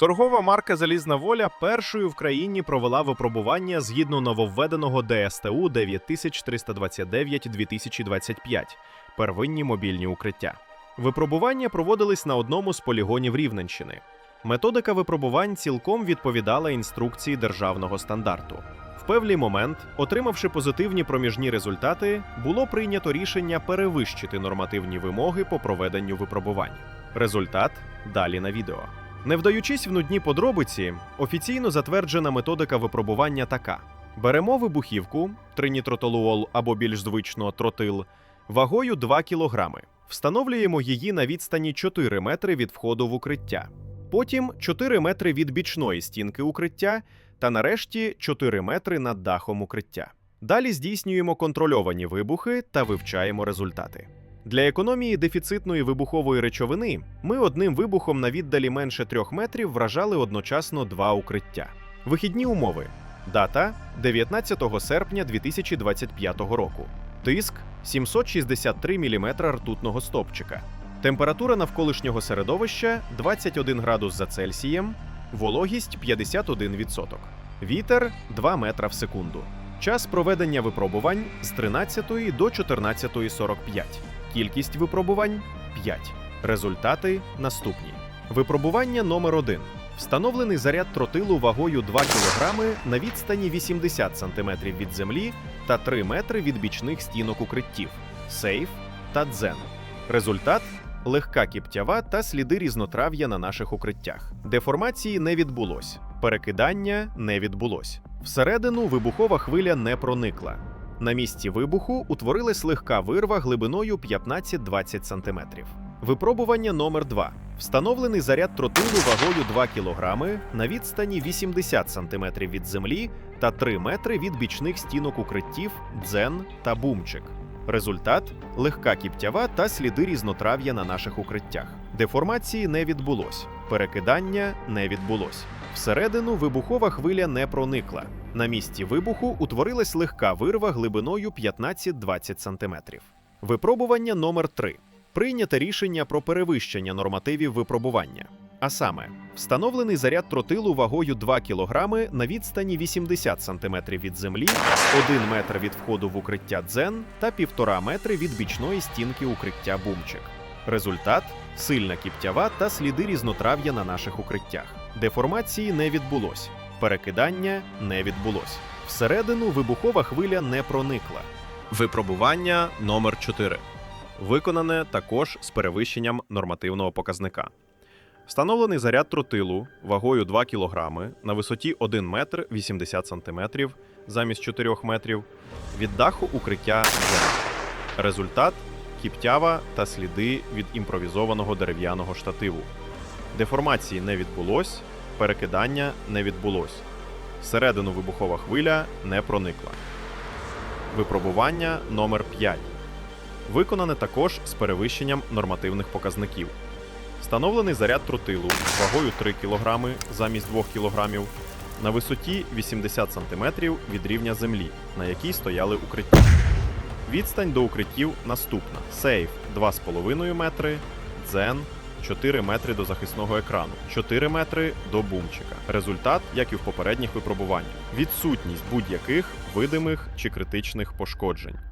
Торгова марка Залізна воля першою в країні провела випробування згідно нововведеного ДСТУ 9329-2025 первинні мобільні укриття. Випробування проводились на одному з полігонів Рівненщини. Методика випробувань цілком відповідала інструкції державного стандарту. В певний момент, отримавши позитивні проміжні результати, було прийнято рішення перевищити нормативні вимоги по проведенню випробувань. Результат далі на відео. Не вдаючись в нудні подробиці, офіційно затверджена методика випробування така: беремо вибухівку, тринітротолуол або більш звично тротил, вагою 2 кг. Встановлюємо її на відстані 4 метри від входу в укриття. Потім 4 метри від бічної стінки укриття та нарешті 4 метри над дахом укриття. Далі здійснюємо контрольовані вибухи та вивчаємо результати. Для економії дефіцитної вибухової речовини ми одним вибухом на віддалі менше 3 метрів вражали одночасно два укриття. Вихідні умови. Дата 19 серпня 2025 року. Тиск 763 мм ртутного стопчика. Температура навколишнього середовища 21 градус за Цельсієм, вологість 51%. Вітер 2 метра в секунду. Час проведення випробувань з 13 до 14.45. Кількість випробувань 5. Результати наступні. Випробування номер 1. Встановлений заряд тротилу вагою 2 кг на відстані 80 см від землі та 3 метри від бічних стінок укриттів, сейф та дзен. Результат легка кіптява та сліди різнотрав'я на наших укриттях. Деформації не відбулось, перекидання не відбулось. Всередину вибухова хвиля не проникла. На місці вибуху утворилась легка вирва глибиною 15-20 см. Випробування номер 2. Встановлений заряд тротилу вагою 2 кг на відстані 80 см від землі та 3 метри від бічних стінок укриттів, дзен та бумчик. Результат легка кіптява та сліди різнотрав'я на наших укриттях. Деформації не відбулось, перекидання не відбулось. Всередину вибухова хвиля не проникла. На місці вибуху утворилась легка вирва глибиною 15-20 см. Випробування номер 3. Прийнято рішення про перевищення нормативів випробування. А саме, встановлений заряд тротилу вагою 2 кг на відстані 80 см від землі, 1 метр від входу в укриття дзен та 1,5 метри від бічної стінки укриття бумчик. Результат сильна кіптява та сліди різнотрав'я на наших укриттях. Деформації не відбулось, перекидання не відбулось. Всередину вибухова хвиля не проникла. Випробування номер 4 виконане також з перевищенням нормативного показника. Встановлений заряд тротилу вагою 2 кг на висоті 1 метр 80 см замість 4 метрів від даху укриття землі. Результат кіптява та сліди від імпровізованого дерев'яного штативу. Деформації не відбулось, перекидання не відбулось. Всередину вибухова хвиля не проникла. Випробування номер 5 виконане також з перевищенням нормативних показників. Встановлений заряд тротилу вагою 3 кг замість 2 кг на висоті 80 см від рівня землі, на якій стояли укриття. Відстань до укриттів наступна: сейф 2,5 метри, дзен 4 метри до захисного екрану, 4 метри до бумчика. Результат, як і в попередніх випробуваннях: відсутність будь-яких видимих чи критичних пошкоджень.